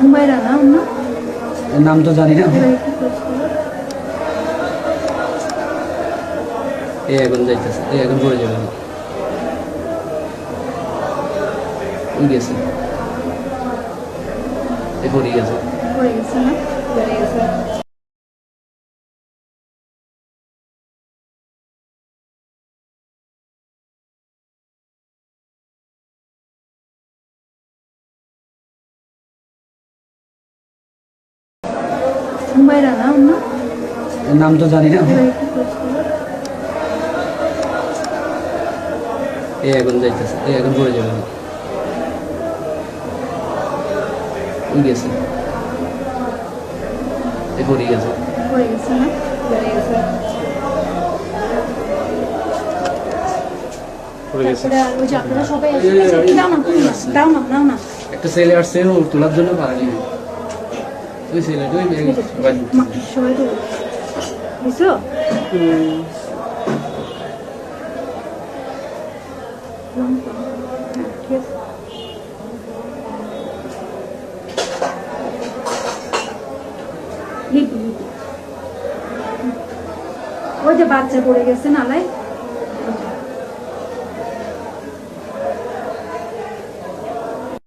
হুমায়রা না? নাম? তো জানি না। এখন যাইতেছে এ এখন পড়ে যাবে। ওই গেছে। এ পড়ে গেছে। পড়ে গেছে না? পড়ে গেছে। নাম? তো জানি না। এ এখন যাইতেছে এখন পড়ে যাবে। গেছে। এ পড়ে গেছে পড়ে গেছে। না একটা ছেলে আসছে তোলার জন্য পারেনি ওই যে বাচ্চা পড়ে গেছে নালায়